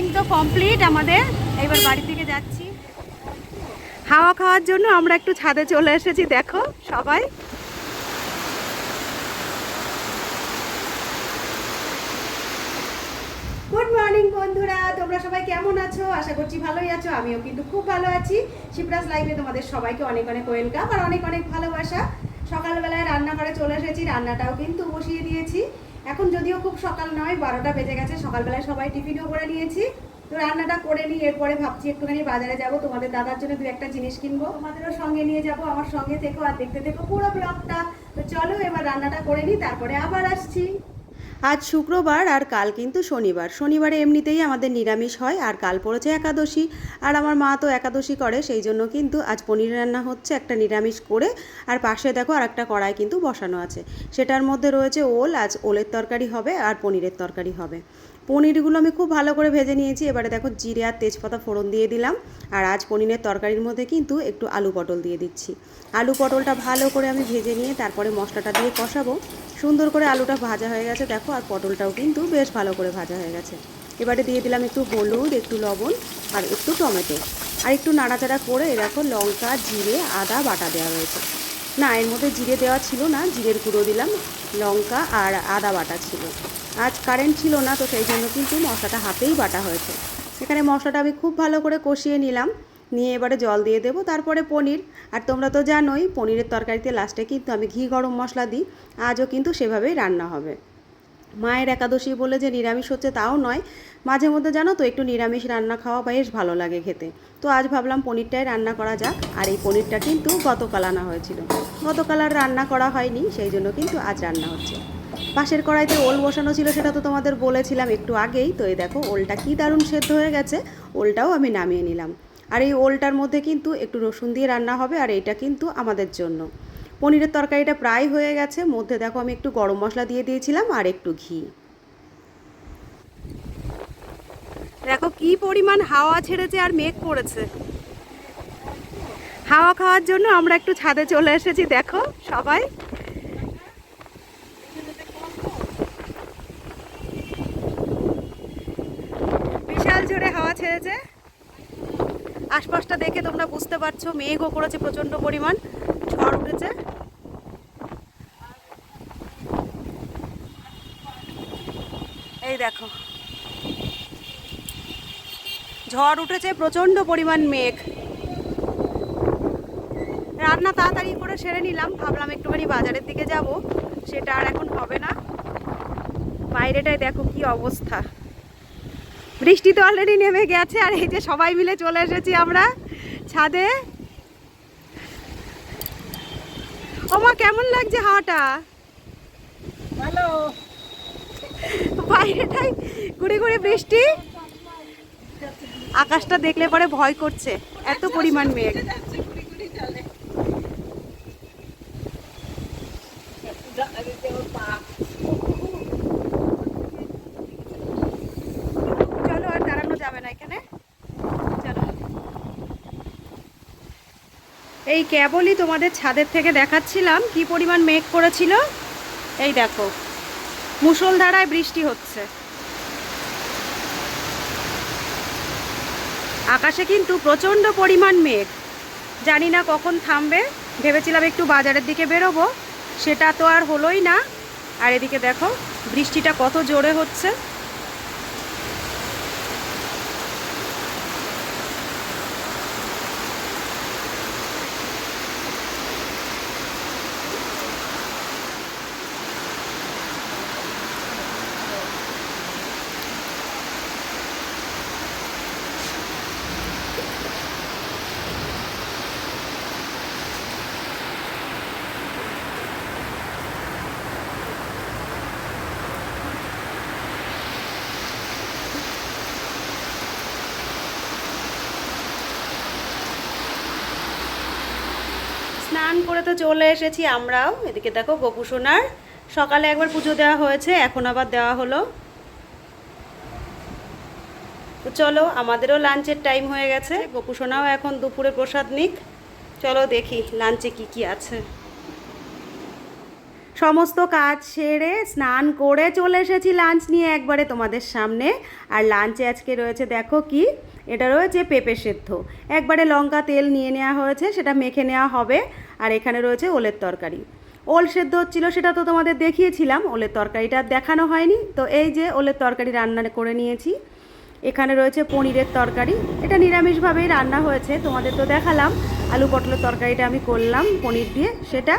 Shopping তো complete আমাদের। এবার বাড়ি থেকে যাচ্ছি। হাওয়া খাওয়ার জন্য আমরা একটু ছাদে চলে এসেছি, দেখো সবাই। গুড মর্নিং বন্ধুরা। তোমরা সবাই কেমন আছো? আশা করছি ভালোই আছো। আমিও কিন্তু খুব ভালো আছি। শিবরাজ লাইভে তোমাদের সবাইকে অনেক অনেক ওয়েলকাম আর অনেক অনেক ভালোবাসা। সকালবেলায় রান্নাঘরে চলে এসেছি, রান্নাটাও কিন্তু বসিয়ে দিয়েছি। এখন যদিও খুব সকাল নয়, বারোটা বেজে গেছে, সকালবেলায় সবাই টিফিনও করে নিয়েছি। তো রান্নাটা করে নিই, এরপরে ভাবছি একটুখানি বাজারে যাব। তোমাদের দাদার জন্য দু একটা জিনিস কিনবো। তোমাদেরও সঙ্গে নিয়ে যাব, আমার সঙ্গে থেকো আর দেখতে থেকো পুরো ব্লগটা তো চলো এবার রান্নাটা করে নিই, তারপরে আবার আসছি। আজ শুক্রবার আর কাল কিন্তু শনিবার। শনিবারে এমনিতেই আমাদের নিরামিষ হয়, আর কাল পড়েছে একাদশী। আর আমার মা তো একাদশী করে, সেই জন্য কিন্তু আজ পনির রান্না হচ্ছে একটা নিরামিষ করে। আর পাশে দেখো আর একটা কড়াই কিন্তু বসানো আছে। সেটার মধ্যে রয়েছে ওল, আজ ওলের তরকারি হবে আর পনিরের তরকারি হবে। পনিরগুলো আমি খুব ভালো করে ভেজে নিয়েছি। এবারে দেখো জিরে আর তেজপাতা ফোড়ন দিয়ে দিলাম। আর আজ পনিরের তরকারির মধ্যে কিন্তু একটু আলু পটল দিয়ে দিচ্ছি। আলু পটলটা ভালো করে আমি ভেজে নিয়ে তারপরে মশলাটা দিয়ে কষাবো। সুন্দর করে আলুটা ভাজা হয়ে গেছে। দেখো আর পটলটাও কিন্তু বেশ ভালো করে ভাজা হয়ে গেছে। এবারে দিয়ে দিলাম একটু হলুদ, একটু লবণ আর একটু টমেটো। আর একটু নাড়াচাড়া করে দেখো লঙ্কা, জিরে, আদা, বাটা দেওয়া হয়েছে না, এর মধ্যে জিরে দেওয়া ছিল না, জিরের গুঁড়ো দিলাম। লঙ্কা আর আদা বাটা ছিল। আজ কারেন্ট ছিল না তো সেই জন্য কিন্তু মশলাটা হাতেই বাটা হয়েছে। এখানে মশলাটা আমি খুব ভালো করে কষিয়ে নিলাম। নিয়ে এবারে জল দিয়ে দেবো, তারপরে পনির। আর তোমরা তো জানোই, পনিরের তরকারিতে লাস্টে কিন্তু আমি ঘি গরম মশলা দিই, আজও কিন্তু সেভাবেই রান্না হবে। মায়ের একাদশী বলে যে নিরামিষ হচ্ছে তাও নয়, মাঝে মধ্যে জানো তো একটু নিরামিষ রান্না খাওয়া বেশ ভালো লাগে খেতে। তো আজ ভাবলাম পনিরটাই রান্না করা যাক, আর এই পনিরটা কিন্তু গতকাল আনা হয়েছিল। গতকাল আর রান্না করা হয়নি, সেই জন্য কিন্তু আজ রান্না হচ্ছে। পাশের কড়াইতে ওল বসানো ছিল, সেটা তো তোমাদের বলেছিলাম একটু আগেই। তো এই দেখো, ওলটা কি দারুণ সেদ্ধ হয়ে গেছে, ওলটাও আমি নামিয়ে নিলাম। আর এই ওলটার মধ্যে কিন্তু একটু রসুন দিয়ে রান্না হবে, আর এইটা কিন্তু আমাদের জন্য। পনিরের তরকারিটা প্রায় হয়ে গেছে, মধ্যে দেখো আমি একটু গরম মশলা দিয়ে দিয়েছিলাম আর একটু ঘি। দেখো কি পরিমাণ হাওয়া ছেড়েছে আর মেঘ করেছে। হাওয়া খাওয়ার জন্য আমরা একটু ছাদে চলে এসেছি, দেখো সবাই বিশাল জোরে হাওয়া ছেড়েছে আশপাশটা দেখে তোমরা বুঝতে পারছ, মেঘও করেছে প্রচণ্ড পরিমাণ, ঝড় উঠেছে। এই দেখো। ঝড় উঠেছে প্রচণ্ড পরিমাণ মেঘ। রান্না তাড়াতাড়ি করে সেরে নিলাম, ভাবলাম একটুখানি বাজারের দিকে যাব, সেটা আর এখন হবে না। বাইরেটায় দেখো কি অবস্থা। বৃষ্টি তো অলরেডি নেমে গেছে, আর এই যে সবাই মিলে চলে এসেছি আমরা। ছাদে? ওমা কেমন লাগছে হাওয়াটা? হ্যালো বাইরেটাই ঘুরে ঘুরে বৃষ্টি। আকাশটা দেখলে পরে ভয় করছে এত পরিমাণ মেঘ যাচ্ছে কুড়ি কুড়ি চলে চলো আর দাঁড়ানো যাবে না এখানে চলো এই কেবলই তোমাদের ছাদের থেকে দেখাচ্ছিলাম কি পরিমাণ মেঘ করেছিল? এই দেখো, মুষলধারায় বৃষ্টি হচ্ছে। আকাশে কিন্তু প্রচণ্ড পরিমাণ মেঘ। জানি না কখন থামবে, ভেবেছিলাম একটু বাজারের দিকে বেরোবো। সেটা তো আর হলোই না। আর এদিকে দেখো, বৃষ্টিটা কত জোরে হচ্ছে স্নান করে তো চলে এসেছি আমরাও। এদিকে দেখো গোপু সোনার। সকালে একবার পুজো দেওয়া হয়েছে, এখন আবার দেওয়া হলো। তো চলো, আমাদেরও লাঞ্চের টাইম হয়ে গেছে। গোপু সোনাও এখন দুপুরে প্রসাদ নিক। চলো দেখি লাঞ্চে কি কি আছে। সমস্ত কাজ সেরে স্নান করে চলে এসেছি লাঞ্চ নিয়ে একবারে তোমাদের সামনে। আর লাঞ্চে আজকে রয়েছে দেখো কি? এটা রয়েছে পেঁপে সেদ্ধ। একবারে লঙ্কা তেল নিয়ে নেওয়া হয়েছে, সেটা মেখে নেওয়া হবে। আর এখানে রয়েছে ওলের তরকারি। ওল সেদ্ধ হচ্ছিল, সেটা তো তোমাদের দেখিয়েছিলাম, ওলের তরকারিটা দেখানো হয়নি। তো এই যে ওলের তরকারি রান্না করে নিয়েছি, এখানে রয়েছে পনিরের তরকারি। এটা নিরামিষভাবেই রান্না হয়েছে, তোমাদের তো দেখালাম। আলু পটলের তরকারিটা আমি করলাম পনির দিয়ে, সেটা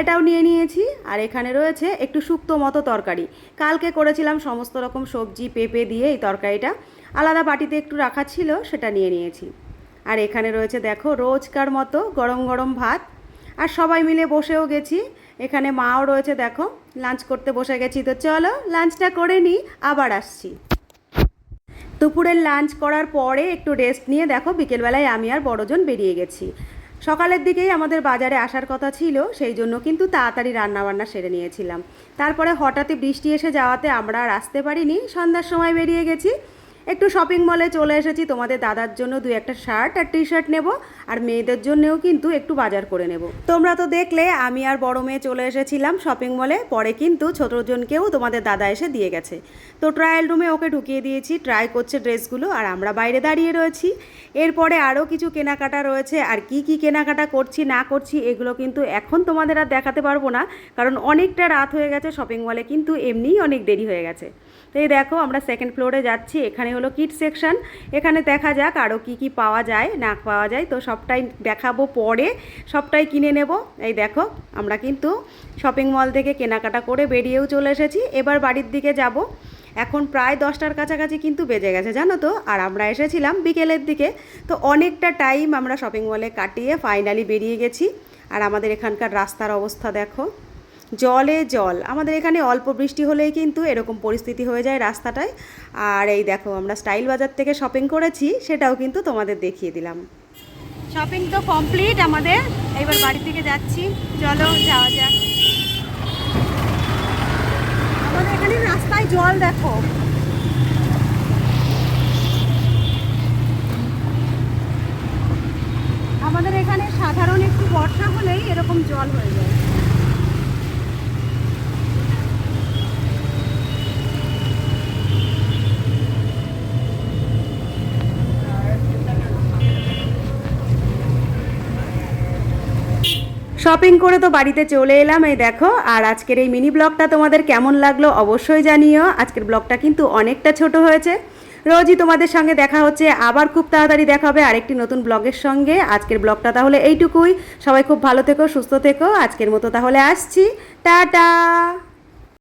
এটাও নিয়ে নিয়েছি। আর এখানে রয়েছে একটু শুক্তো মতো তরকারি। কালকে করেছিলাম সমস্ত রকম সবজি, পেঁপে দিয়ে এই তরকারিটা। আলাদা বাটিতে একটু রাখা ছিল, সেটা নিয়ে নিয়েছি। আর এখানে রয়েছে, দেখো, রোজকার মতো গরম গরম ভাত। আর সবাই মিলে বসেও গেছি। এখানে মাও রয়েছে, দেখো লাঞ্চ করতে বসে গেছি। তো চলো লাঞ্চটা করে নিই, আবার আসছি। দুপুরের লাঞ্চ করার পরে একটু রেস্ট নিয়ে, দেখো, বিকেলবেলায় আমি আর বড়জন বেরিয়ে গেছি। সকালের দিকেই আমাদের বাজারে আসার কথা ছিল, সেই জন্য কিন্তু তাড়াতাড়ি রান্নাবান্না সেরে নিয়েছিলাম। তারপরে হঠাৎই বৃষ্টি এসে যাওয়াতে আমরা আর আসতে পারিনি। সন্ধ্যার সময় বেরিয়ে গেছি। একটু শপিং মলে চলে এসেছি। তোমাদের দাদার জন্য দু একটা শার্ট আর টি শার্ট নেব। আর মেয়েদের জন্যও কিন্তু একটু বাজার করে নেব। তোমরা তো দেখলে, আমি আর বড় মেয়ে চলে এসেছিলাম শপিং মলে পরে কিন্তু ছোটজনকেও তোমাদের দাদা এসে দিয়ে গেছে। তো ট্রায়াল রুমে ওকে ঢুকিয়ে দিয়েছি। ট্রাই করছে ড্রেসগুলো আর আমরা বাইরে দাঁড়িয়ে রয়েছি। এরপরে আরও কিছু কেনাকাটা রয়েছে। আর কি কি কেনাকাটা করছি, না করছি, এগুলো কিন্তু এখন তোমাদের আর দেখাতে পারব না। কারণ অনেকটা রাত হয়ে গেছে। শপিং মলে কিন্তু এমনিই অনেক দেরি হয়ে গেছে। তো এই দেখো, আমরা সেকেন্ড ফ্লোরে যাচ্ছি। এখানে হলো কিড সেকশন এখানে দেখা যাক আরও কি কি পাওয়া যায়, না পাওয়া যায়। তো সবটাই দেখাবো পরে, সবটাই কিনে নেব। এই দেখো, আমরা কিন্তু শপিং মল থেকে কেনাকাটা করে বেরিয়েও চলে এসেছি। এবার বাড়ির দিকে যাব। এখন প্রায় দশটার কাছাকাছি কিন্তু বেজে গেছে, জানো তো? আর আমরা এসেছিলাম বিকেলের দিকে। তো অনেকটা টাইম আমরা শপিং মলে কাটিয়ে ফাইনালি বেরিয়ে গেছি। আর আমাদের এখানকার রাস্তার অবস্থা দেখো। জলে জল। আমাদের এখানে অল্প বৃষ্টি হলেই কিন্তু এরকম পরিস্থিতি হয়ে যায় রাস্তাটায়। আর এই দেখো, আমরা স্টাইল বাজার থেকে শপিং করেছি, সেটাও কিন্তু তোমাদের দেখিয়ে দিলাম। শপিং তো কমপ্লিট আমাদের। এবার বাড়ি থেকে যাচ্ছি। চলো, যাওয়া যাক। আমাদের এখানে রাস্তায় জল দেখো আমাদের এখানে সাধারণ একটু বর্ষা হলেই এরকম জল হয়ে যায় শপিং করে তো বাড়িতে চলে এলাম, এই দেখো। আর আজকের এই মিনি ব্লগটা তোমাদের কেমন লাগল অবশ্যই জানিও। আজকের ব্লগটা কিন্তু অনেকটা ছোট হয়েছে। রোজই তোমাদের সঙ্গে দেখা হচ্ছে। আবার খুব তাড়াতাড়ি দেখা হবে আরেকটি নতুন ব্লগের সঙ্গে। আজকের ব্লগটা তাহলে এইটুকুই। সবাই খুব ভালো থেকো, সুস্থ থেকো। আজকের মতো তাহলে আসছি। টাটা!